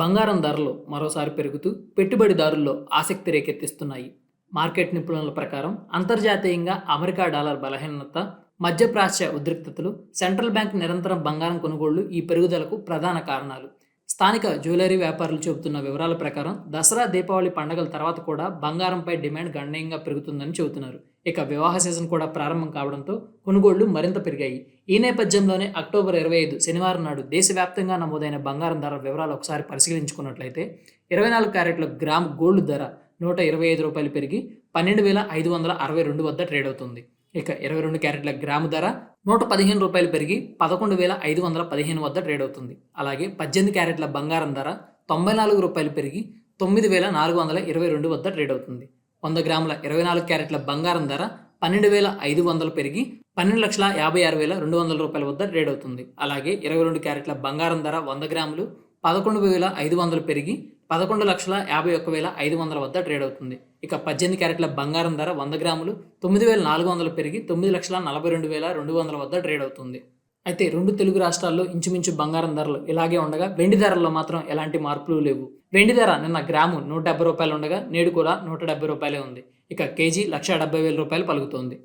బంగారం ధరలు మరోసారి పెరుగుతూ పెట్టుబడిదారుల్లో ఆసక్తి రేకెత్తిస్తున్నాయి. మార్కెట్ నిపుణుల ప్రకారం అంతర్జాతీయంగా అమెరికా డాలర్ బలహీనత మధ్యప్రాచ్య ఉద్రిక్తతలు సెంట్రల్ బ్యాంక్ నిరంతరం బంగారం కొనుగోళ్ళు ఈ పెరుగుదలకు ప్రధాన కారణాలు. స్థానిక జ్యువెలరీ వ్యాపారులు చెబుతున్న వివరాల ప్రకారం దసరా దీపావళి పండుగల తర్వాత కూడా బంగారంపై డిమాండ్ గణనీయంగా పెరుగుతుందని చెబుతున్నారు. ఇక వివాహ సీజన్ కూడా ప్రారంభం కావడంతో కొనుగోళ్ళు మరింత పెరిగాయి. ఈ నేపథ్యంలోనే అక్టోబర్ ఇరవై ఐదు శనివారం నాడు దేశవ్యాప్తంగా నమోదైన బంగారం ధర వివరాలు ఒకసారి పరిశీలించుకున్నట్లయితే ఇరవై నాలుగు క్యారెట్ల గ్రామ్ గోల్డ్ ధర నూట ఇరవై ఐదు రూపాయలు పెరిగి పన్నెండు వేల ఐదు వందల అరవై రెండు వద్ద ట్రేడ్ అవుతుంది. ఇక ఇరవై రెండు క్యారెట్ల గ్రాము ధర నూట పదిహేను రూపాయలు పెరిగి పదకొండు వేల ఐదు వందల పదిహేను వద్ద ట్రేడ్ అవుతుంది. అలాగే పద్దెనిమిది క్యారెట్ల బంగారం ధర తొంభై నాలుగు రూపాయలు పెరిగి తొమ్మిది వేల నాలుగు వందల ఇరవై రెండు వద్ద ట్రేడ్ అవుతుంది. వంద గ్రాముల ఇరవై నాలుగు క్యారెట్ల బంగారం ధర పన్నెండు వేల ఐదు వందలు పెరిగి పన్నెండు లక్షల యాభై ఆరు వేల రెండు వందల రూపాయల వద్ద ట్రేడ్ అవుతుంది. అలాగే ఇరవై రెండు క్యారెట్ల బంగారం ధర వంద గ్రాములు పదకొండు వేల ఐదు వందలు పెరిగి పదకొండు లక్షల యాభై ఒక్క వేల ఐదు వందల వద్ద ట్రేడ్ అవుతుంది. ఇక పద్దెనిమిది క్యారెట్ల బంగారం ధర వంద గ్రాములు తొమ్మిది వేల నాలుగు వందలు పెరిగి తొమ్మిది లక్షల నలభై రెండు వేల రెండు వందల వద్ద ట్రేడ్ అవుతుంది. అయితే రెండు తెలుగు రాష్ట్రాల్లో ఇంచుమించు బంగారం ధరలు ఇలాగే ఉండగా వెండి ధరల్లో మాత్రం ఎలాంటి మార్పులు లేవు. వెండి ధర నిన్న గ్రాము నూట డెబ్బై రూపాయలు ఉండగా నేడు కూడా నూట డెబ్బై రూపాయలే ఉంది. ఇక కేజీ లక్ష డెబ్బై వేల రూపాయలు పలుకుతోంది.